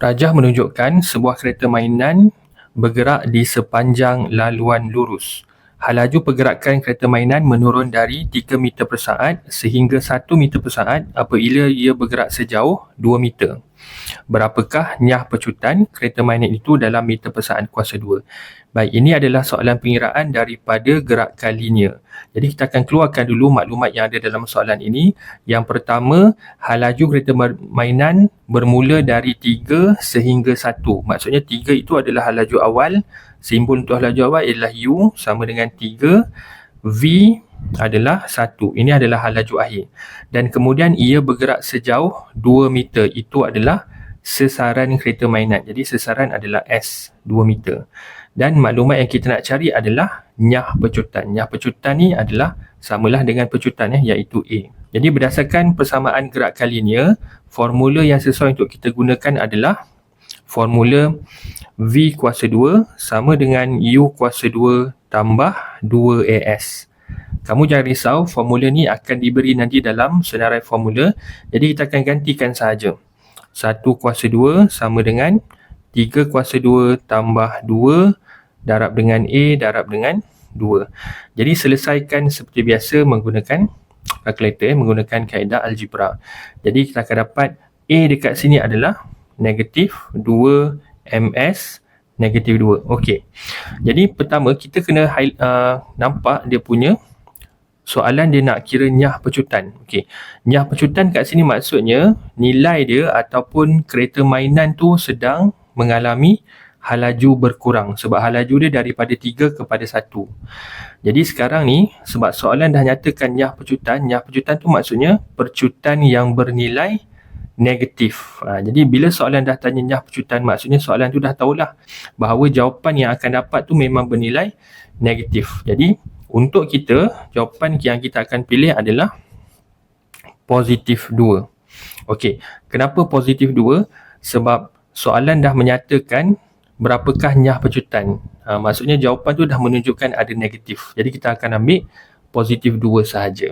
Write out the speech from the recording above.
Rajah menunjukkan sebuah kereta mainan bergerak di sepanjang laluan lurus. Halaju pergerakan kereta mainan menurun dari 3 meter per saat sehingga 1 meter per saat apabila ia bergerak sejauh 2 meter. Berapakah nyah pecutan kereta mainan itu dalam meter per saat kuasa 2? Baik, ini adalah soalan pengiraan daripada gerakan linear. Jadi kita akan keluarkan dulu maklumat yang ada dalam soalan ini. Yang pertama, halaju kereta mainan bermula dari 3 sehingga 1. Maksudnya 3 itu adalah halaju awal. Simbol untuk halaju awal ialah U sama dengan 3. V adalah 1. Ini adalah halaju akhir. Dan kemudian ia bergerak sejauh 2 meter. Itu adalah sesaran kereta mainan. Jadi sesaran adalah S, 2 meter dan maklumat yang kita nak cari adalah nyah pecutan. Nyah pecutan ni adalah samalah dengan pecutan eh, iaitu A. Jadi berdasarkan persamaan gerak kalinya, formula yang sesuai untuk kita gunakan adalah formula V kuasa 2 sama dengan U kuasa 2 tambah 2AS. Kamu jangan risau, formula ni akan diberi nanti dalam senarai formula. Jadi kita akan gantikan sahaja. 1 kuasa 2 sama dengan 3 kuasa 2 tambah 2 darab dengan A darab dengan 2. Jadi selesaikan seperti biasa menggunakan kalkulator, menggunakan kaedah algebra. Jadi kita akan dapat A dekat sini adalah negatif 2 MS negatif 2. Okey. Jadi pertama kita kena uh, nampak dia punya soalan dia nak kira nyah pecutan. Okey. Nyah pecutan kat sini maksudnya nilai dia ataupun kereta mainan tu sedang mengalami halaju berkurang sebab halaju dia daripada 3 kepada 1. Jadi sekarang ni sebab soalan dah nyatakan nyah pecutan, nyah pecutan tu maksudnya percutan yang bernilai negatif. Ha, jadi bila soalan dah tanya nyah pecutan maksudnya soalan tu dah tahulah bahawa jawapan yang akan dapat tu memang bernilai negatif. Jadi untuk kita jawapan yang kita akan pilih adalah positif 2. Okey, kenapa positif 2? Sebab soalan dah menyatakan berapakah nyah pecutan. Ha, maksudnya jawapan tu dah menunjukkan ada negatif. Jadi kita akan ambil positif 2 sahaja.